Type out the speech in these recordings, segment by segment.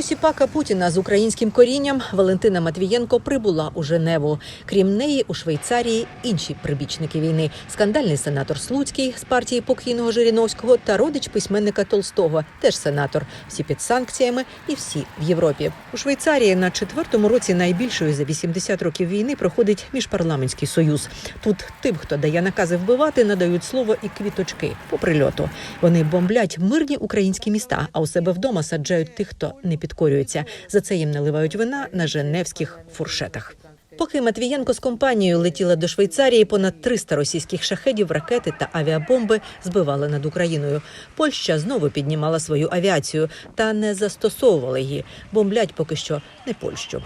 Посіпака Путіна з українським корінням Валентина Матвієнко прибула у Женеву. Крім неї, у Швейцарії інші прибічники війни: скандальний сенатор Слуцький з партії покійного Жириновського та родич письменника Толстого, теж сенатор. Всі під санкціями і всі в Європі. У Швейцарії на четвертому році найбільшої за 80 років війни проходить міжпарламентський союз. Тут тим, хто дає накази вбивати, надають слово і квіточки по прильоту. Вони бомблять мирні українські міста, а у себе вдома саджають тих, хто не підкорюється. За це їм наливають вина на женевських фуршетах. Поки Матвієнко з компанією летіла до Швейцарії, понад 300 російських шахедів, ракети та авіабомби збивали над Україною. Польща знову піднімала свою авіацію та не застосовувала її. Бомблять поки що не Польщу.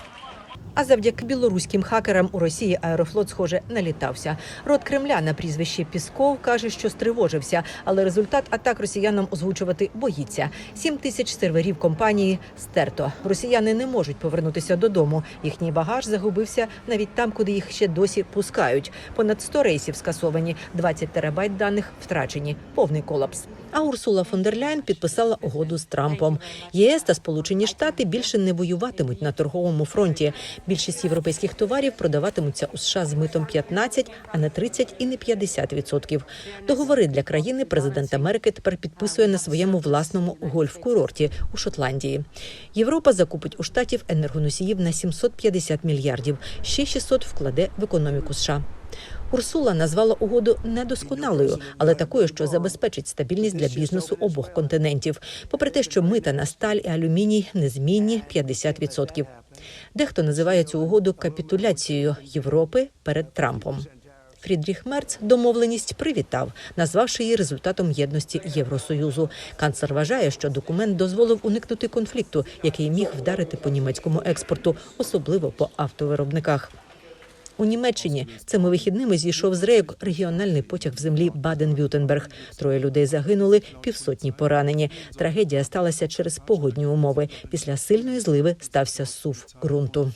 А завдяки білоруським хакерам у Росії аерофлот, схоже, налітався. Рот Кремля на прізвище Пісков каже, що стривожився, але результат атак росіянам озвучувати боїться. Сім тисяч серверів компанії стерто. Росіяни не можуть повернутися додому. Їхній багаж загубився навіть там, куди їх ще досі пускають. Понад 100 рейсів скасовані, 20 терабайт даних втрачені. Повний колапс. А Урсула фон дер Ляйн підписала угоду з Трампом. ЄС та Сполучені Штати більше не воюватимуть на торговому фронті. Більшість європейських товарів продаватимуться у США з митом 15, а не 30 і не 50 відсотків. Договори для країни президент Америки тепер підписує на своєму власному гольф-курорті у Шотландії. Європа закупить у штатів енергоносіїв на 750 мільярдів. Ще 600 вкладе в економіку США. Урсула назвала угоду недосконалою, але такою, що забезпечить стабільність для бізнесу обох континентів. Попри те, що мита на сталь і алюміній незмінні 50%. Дехто називає цю угоду капітуляцією Європи перед Трампом. Фрідріх Мерц домовленість привітав, назвавши її результатом єдності Євросоюзу. Канцлер вважає, що документ дозволив уникнути конфлікту, який міг вдарити по німецькому експорту, особливо по автовиробниках. У Німеччині цими вихідними зійшов з рейок регіональний потяг в землі Баден-Вютенберг. Троє людей загинули, півсотні поранені. Трагедія сталася через погодні умови. Після сильної зливи стався сув ґрунту.